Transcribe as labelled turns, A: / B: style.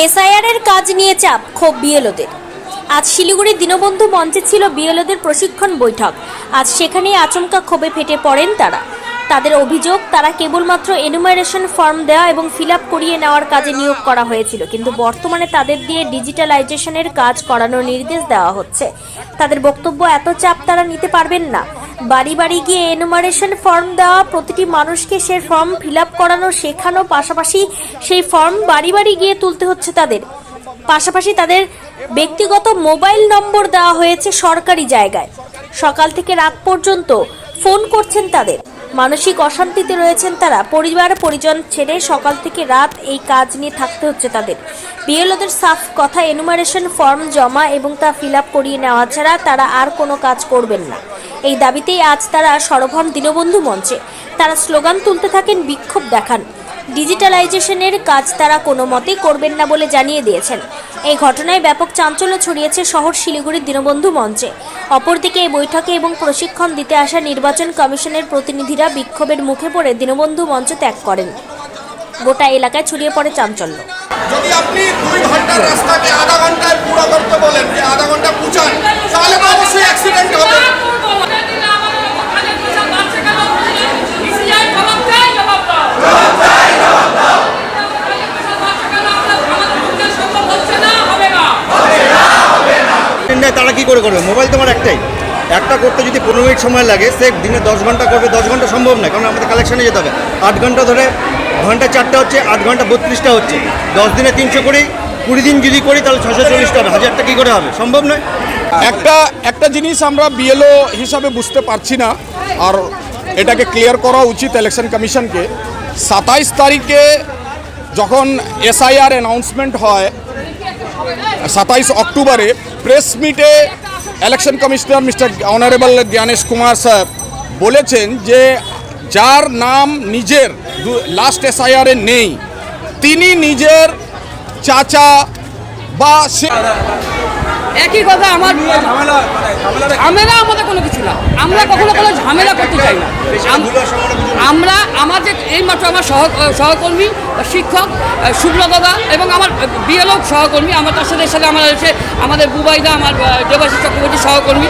A: SIR এর কাজ নিয়ে চাপ ক্ষোভ বিএলওদের। আজ শিলিগুড়ির দীনবন্ধু মঞ্চে ছিল বিএলওদের প্রশিক্ষণ বৈঠক। আজ সেখানেই আচমকা ক্ষোভে ফেটে পড়েন তারা। তাদের অভিযোগ, তারা কেবলমাত্র এনুমারেশন ফর্ম দেওয়া এবং ফিল আপ করিয়ে নেওয়ার কাজে নিয়োগ করা হয়েছিল, কিন্তু বর্তমানে তাদের দিয়ে ডিজিটালাইজেশনের কাজ করানোর নির্দেশ দেওয়া হচ্ছে। তাদের বক্তব্য এত চাপ তারা নিতে পারবেন না। বাড়ি বাড়ি গিয়ে এনুমারেশন ফর্ম দেওয়া, প্রতিটি মানুষকে সে ফর্ম ফিল আপ করানো, শেখানো, পাশাপাশি সেই ফর্ম বাড়ি বাড়ি গিয়ে তুলতে হচ্ছে তাদের। পাশাপাশি তাদের ব্যক্তিগত মোবাইল নম্বর দেওয়া হয়েছে সরকারি জায়গায়। সকাল থেকে রাত পর্যন্ত ফোন করছেন তাদের। মানসিক অশান্তিতে রয়েছেন তারা। পরিবার, পরিজন ছেড়ে সকাল থেকে রাত এই কাজ নিয়ে থাকতে হচ্ছে তাদের। বিএলওদের সাফ কথা এনুমারেশন ফর্ম জমা এবং তা ফিল করিয়ে নেওয়া ছাড়া তারা আর কোনো কাজ করবেন না। এই দাবিতেই আজ তারা সরব হন দীনবন্ধু মঞ্চে। তারা স্লোগান তুলতে থাকেন, বিক্ষোভ দেখান। ডিজিটালাইজেশনের কাজ তারা কোনো মতেই করবেন না বলে জানিয়ে দিয়েছেন। এই ঘটনায় ব্যাপক চাঞ্চল্য ছড়িয়েছে শহর শিলিগুড়ির দীনবন্ধু মঞ্চে। অপরদিকে এই বৈঠকে এবং প্রশিক্ষণ দিতে আসা নির্বাচন কমিশনের প্রতিনিধিরা বিক্ষোভের মুখে পড়ে দীনবন্ধু মঞ্চ ত্যাগ করেন। গোটা এলাকায় ছড়িয়ে পড়ে চাঞ্চল্য।
B: যদি আপনি দুই ঘণ্টার রাস্তাকে আধা ঘন্টায় পুরো করতে বলেন, যে আধা ঘণ্টা পুচান তাহলে তো অবশ্যই অ্যাক্সিডেন্ট হবে
C: নেয় তারা কি করে করবে? মোবাইল তোমার একটাই। একটা করতে যদি পনেরো মিনিট সময় লাগে, সে দিনে দশ ঘণ্টা করবে। দশ ঘণ্টা সম্ভব নয়, কারণ আমাদের কালেকশনে যেতে হবে। আট ঘণ্টা ধরে ঘণ্টা চারটে হচ্ছে, আট ঘণ্টা বত্রিশটা হচ্ছে। দশ দিনে তিনশো করি কুড়ি দিন যদি করি, তাহলে ছশো চল্লিশটা হবে। হাজারটা কী করে হবে? সম্ভব নয়?
B: একটা একটা জিনিস আমরা বিএলও হিসাবে বুঝতে পারছি না, আর এটাকে ক্লিয়ার করা উচিত ইলেকশন কমিশনকে সাতাইশ তারিখে যখন এসআইআর অ্যানাউন্সমেন্ট হয় সাতাইশ অক্টোবরে প্রেস মিটে election commissioner mister honourable Gyanesh Kumar sir বলেছেন যে যার নাম নিজের লাস্ট এসআইআরে নেই। তিনি নিজের চাচা বা সে
D: একই কথা আমার ঝামেলা আমাদের কোনো কিছু না আমরা কখনো কোনো ঝামেলা করতে চাই না আম- আমরা আমাদের এই মাত্র আমার সহ সহকর্মী, শিক্ষক শুভ্রদা এবং আমার বিএলও সহকর্মী, আমার তার সাথে সাথে আমার এসে আমাদের বুবাইদা, আমার দেবাশিষ চক্রবর্তী সহকর্মী।